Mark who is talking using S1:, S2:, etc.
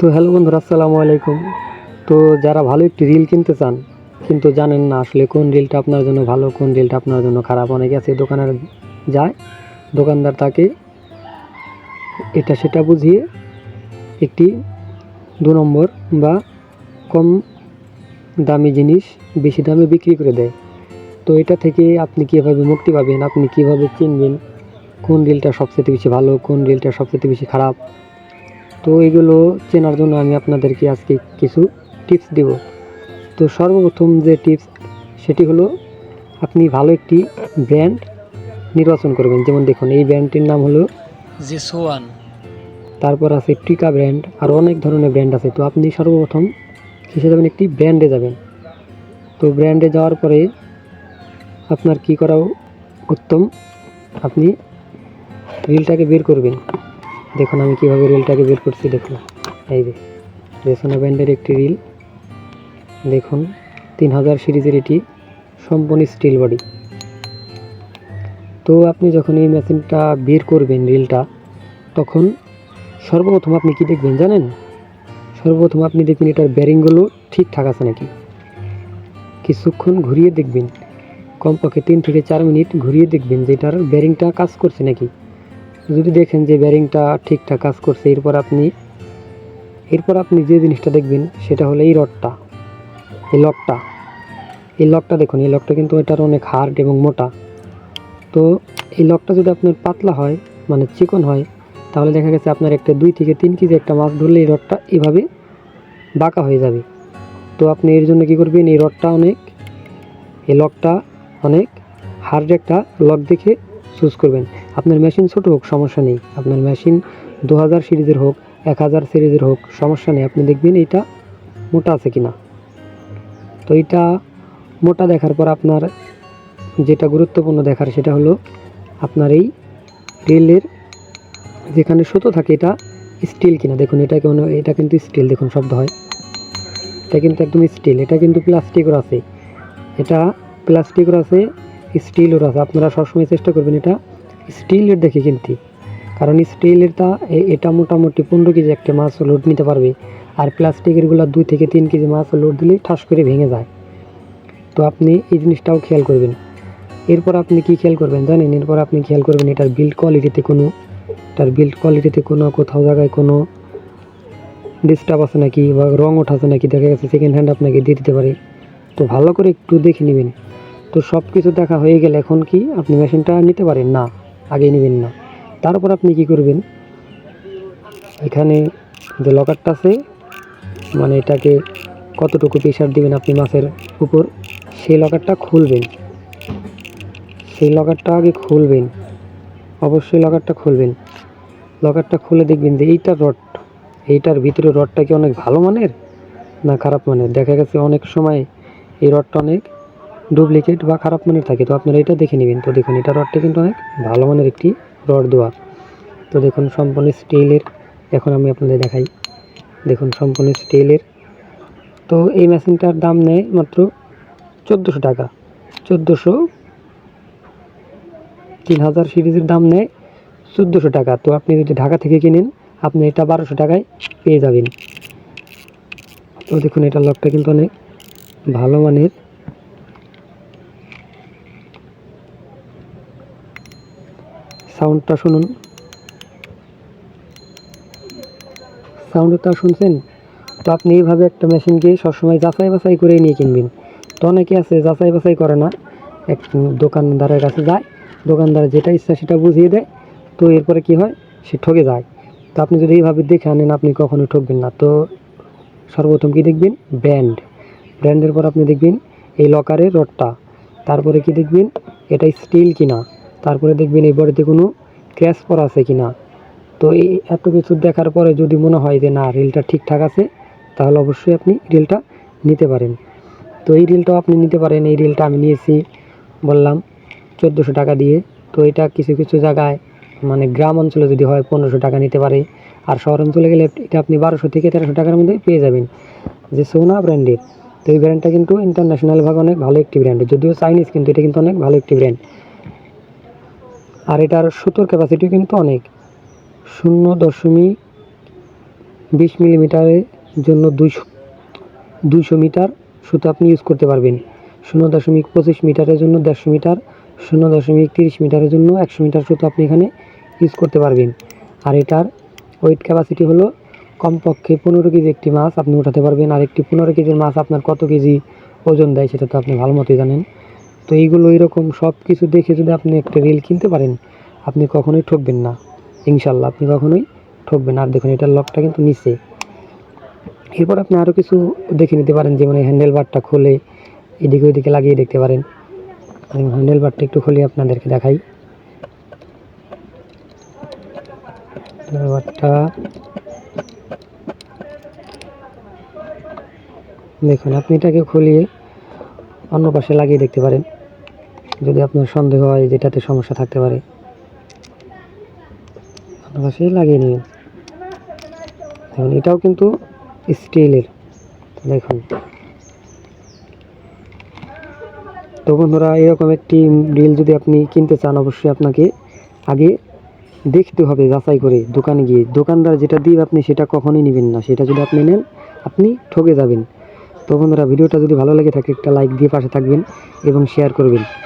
S1: তো হ্যালো বন্ধুরা, আসসালামু আলাইকুম। তো যারা ভালো একটি রিল কিনতে চান, কিন্তু জানেন না আসলে কোন রিলটা আপনার জন্য ভালো, কোন রিলটা আপনার জন্য খারাপ, অনেকে আছে দোকানে যায়, দোকানদার তাকে এটা সেটা বুঝিয়ে একটি দু নম্বর বা কম দামি জিনিস বেশি দামে বিক্রি করে দেয়। তো এটা থেকে আপনি কীভাবে মুক্তি পাবেন, আপনি কীভাবে চিনবেন কোন রিলটা সবচেয়ে বেশি ভালো, কোন রিলটা সবচেয়ে বেশি খারাপ তো এগুলো চেনার জন্য আমি আপনাদেরকে আজকে কিছু টিপস দেব। তো সর্বপ্রথম যে টিপস সেটি হলো আপনি ভালো একটি ব্র্যান্ড নির্বাচন করবেন। যেমন দেখুন এই ব্র্যান্ডটির নাম হলো
S2: জেসোয়ান।
S1: তারপর আছে টিকা ব্র্যান্ড আর অনেক ধরনের ব্র্যান্ড আছে। তো আপনি সর্বপ্রথম কিসে যাবেন একটি ব্র্যান্ডে যাবেন। তো ব্র্যান্ডে যাওয়ার পরে আপনার কি করা উত্তম? আপনি রিলটাকে বের করবেন। দেখুন আমি কীভাবে রিলটাকে বের করছি, দেখুন। এই রেসোনা ব্র্যান্ডের একটি রিল। দেখুন, তিন হাজার সিরিজের এটি সম্পূর্ণ স্টিল বডি। তো আপনি যখন এই মেশিনটা বের করবেন রিলটা, তখন সর্বপ্রথম আপনি কি দেখবেন জানেন? সর্বপ্রথম আপনি দেখবেন এটার ব্যারিংগুলো ঠিকঠাক আছে নাকি? কিছুক্ষণ ঘুরিয়ে দেখবেন। কমপক্ষে তিন থেকে চার মিনিট ঘুরিয়ে দেখবেন যে এটার ব্যারিংটা কাজ করছে নাকি। যদি দেখেন যে ব্যারিংটা ঠিকঠাক কাজ করছে, এরপর আপনি এরপর আপনি যে জিনিসটা দেখবেন, সেটা হলো এই রডটা এই লকটা এই লকটা দেখুন, এই লকটা কিন্তু এটার অনেক হার্ড এবং মোটা। তো এই লকটা যদি আপনার পাতলা হয় মানে চিকন হয়, তাহলে দেখা গেছে আপনার একটা দুই থেকে তিন কেজি একটা মাছ ধরলে এই রডটা এভাবে বাঁকা হয়ে যাবে। তো আপনি এর জন্য কী করবেন, এই রডটা অনেক, এই লকটা অনেক হার্ড একটা লক দেখে চুজ করবেন। আপনার মেশিন ছোটো হোক, সমস্যা নেই। আপনার মেশিন দু হাজার সিরিজের হোক এক হাজার সিরিজের হোক, সমস্যা নেই। আপনি দেখবেন এটা মোটা আছে কি না তো এইটা মোটা দেখার পর আপনার যেটা গুরুত্বপূর্ণ দেখার সেটা হলো আপনার এই রেলের যেখানে সুতো থাকে এটা স্টিল কিনা। দেখুন, এটা কেমন এটা কিন্তু স্টিল, দেখুন, শব্দ হয়। এটা কিন্তু একদম স্টিল, এটা কিন্তু প্লাস্টিকও আছে। এটা প্লাস্টিকের আছে স্টিলের আছে। আপনারা সবসময় চেষ্টা করবেন এটা স্টিলের দেখে কিনতে। কারণ স্টিলেরটা এটা মোটামুটি পনেরো কেজি একটা মাছ লোড নিতে পারবে। আর প্লাস্টিকেরগুলো দুই থেকে তিন কেজি মাছ লোড দিলেই ঠাস করে ভেঙে যায়। তো আপনি এই জিনিসটাও খেয়াল করবেন। এরপর আপনি কি খেয়াল করবেন জানেন? এরপর আপনি খেয়াল করবেন এটার বিল্ড কোয়ালিটিতে কোনো, এটার বিল্ড কোয়ালিটিতে কোনো, কোথাও জায়গায় কোনো ডিস্টার্ব আছে নাকি? বা রং ওঠাছে নাকি? দেখা গেছে সেকেন্ড হ্যান্ড আপনাকে দিয়ে দিতে পারে। তো ভালো করে একটু দেখে নেবেন। তো সব কিছু দেখা হয়ে গেলে এখন কি আপনি মেশিনটা নিতে পারেন? না আগে নেবেন না। তারপর আপনি কি করবেন? এখানে যে লকারটা আছে মানে এটাকে কতটুকু প্রেশার দিবেন আপনি মাছের উপর, সেই লকারটা খুলবেন। সেই লকারটা আগে খুলবেন। অবশ্যই লকারটা খুলবেন। লকারটা খুলে দেখবেন যে এইটার রড এইটার ভিতরে রডটা কি অনেক ভালো মানের? না খারাপ মানের? দেখা গেছে অনেক সময় এই রডটা অনেক ডুপ্লিকেট বা খারাপ মানের থাকে, তো আপনারা এটা দেখে নেবেন। তো দেখুন, এটা রডটা কিন্তু অনেক ভালো মানের একটি রড দেওয়া তো দেখুন, সম্পূর্ণ স্টিলের, এখন আমি আপনাদের দেখাই। দেখুন, সম্পূর্ণ স্টিলের। তো এই মেশিনটার দাম নেয় মাত্র চোদ্দোশো টাকা। চোদ্দোশো তিন হাজার সিরিজের দাম নেয় চোদ্দোশো টাকা। তো আপনি যদি ঢাকা থেকে কিনেন, আপনি এটা বারোশো টাকায় পেয়ে যাবেন। তো দেখুন এটা লকটা কিন্তু অনেক ভালো মানের সাউন্ডটা শুনুন। সাউন্ডটা শুনছেন? তো আপনি এইভাবে একটা মেশিনকে সবসময় যাচাই বাছাই করেই নিয়ে কিনবেন। তো অনেকে আছে, যাচাই বাছাই করে না। এক দোকানদারের কাছে যায়, দোকানদার যেটা ইচ্ছা সেটা বুঝিয়ে দেয়। তো এরপরে কি হয়? সে ঠকে যায়। তো আপনি যদি এইভাবে দেখে আনেন, আপনি কখনো ঠকবেন না। তো সর্বপ্রথম কি দেখবেন? ব্র্যান্ড। ব্র্যান্ডের পর আপনি দেখবেন, এই লকারের রডটা। তারপরে কি দেখবেন? এটা স্টিল কিনা। তারপরে দেখবেন এই বডিতে কোনো ক্র্যাশ পরা আছে কি না? তো এই এত কিছু দেখার পরে যদি মনে হয় যে না, রিলটা ঠিকঠাক আছে, তাহলে অবশ্যই আপনি রিলটা নিতে পারেন। তো এই রিলটাও আপনি নিতে পারেন। এই রিলটা আমি নিয়েছি, বললাম, চোদ্দোশো টাকা দিয়ে। তো এটা কিছু কিছু জায়গায় মানে গ্রাম অঞ্চলে যদি হয়, পনেরোশো টাকা নিতে পারে। আর শহর অঞ্চলে গেলে এটা আপনি বারোশো থেকে তেরোশো টাকার মধ্যে পেয়ে যাবেন। যে সোনা ব্র্যান্ডের। তো এই ব্র্যান্ডটা কিন্তু ইন্টারন্যাশনাল ভাবে অনেক ভালো একটি ব্র্যান্ড। যদিও চাইনিজ কিন্তু এটা কিন্তু অনেক ভালো একটি ব্র্যান্ড। আর এটার সুতোর ক্যাপাসিটি কিন্তু অনেক। শূন্য দশমিক বিশ মিলিমিটারের জন্য দুইশো দুইশো মিটার সুতো আপনি ইউজ করতে পারবেন। শূন্য দশমিক পঁচিশ মিটারের জন্য দেড়শো মিটার, শূন্য দশমিক তিরিশ মিটারের জন্য একশো মিটার সুতো আপনি এখানে ইউজ করতে পারবেন। আর এটার ওয়েট ক্যাপাসিটি হলো কমপক্ষে পনেরো কেজি একটি মাছ আপনি উঠাতে পারবেন। আর একটি পনেরো কেজির মাছ আপনার কত কেজি ওজন দেয় সেটা তো আপনি ভালো মতোই জানেন। তো এইগুলো এরকম সব কিছু দেখে যদি আপনি একটা রিল কিনতে পারেন, আপনি কখনোই ঠকবেন না। ইনশাল্লাহ আপনি কখনোই ঠকবেন। আর দেখুন, এটার লকটা কিন্তু নিচে। এরপর আপনি আরও কিছু দেখে নিতে পারেন, যেমন হ্যান্ডেল বারটা খুলে, এদিকে ওইদিকে লাগিয়ে দেখতে পারেন। আমি হ্যান্ডেল বারটা একটু খুলে আপনাদেরকে দেখাই। দেখুন, আপনি এটাকে খুলিয়ে অন্য পাশে লাগিয়ে দেখতে পারেন। যদি আপনার সন্দেহ হয় যেটাতে সমস্যা থাকতে পারে। পাশে লাগিয়ে নিন। দেখুন এটাও কিন্তু স্টিলের দেখুন। তো বন্ধুরা, এরকম একটি রিল যদি আপনি কিনতে চান, অবশ্যই আপনাকে আগে দেখতে হবে যাচাই করে দোকানে গিয়ে। দোকানদার যেটা দিবে আপনি সেটা কখনোই নেবেন না। সেটা যদি আপনি নেন, আপনি ঠকে যাবেন। তো বন্ধুরা, ভিডিওটা যদি ভালো লাগে থাকে, একটা লাইক দিয়ে পাশে থাকবেন এবং শেয়ার করবেন।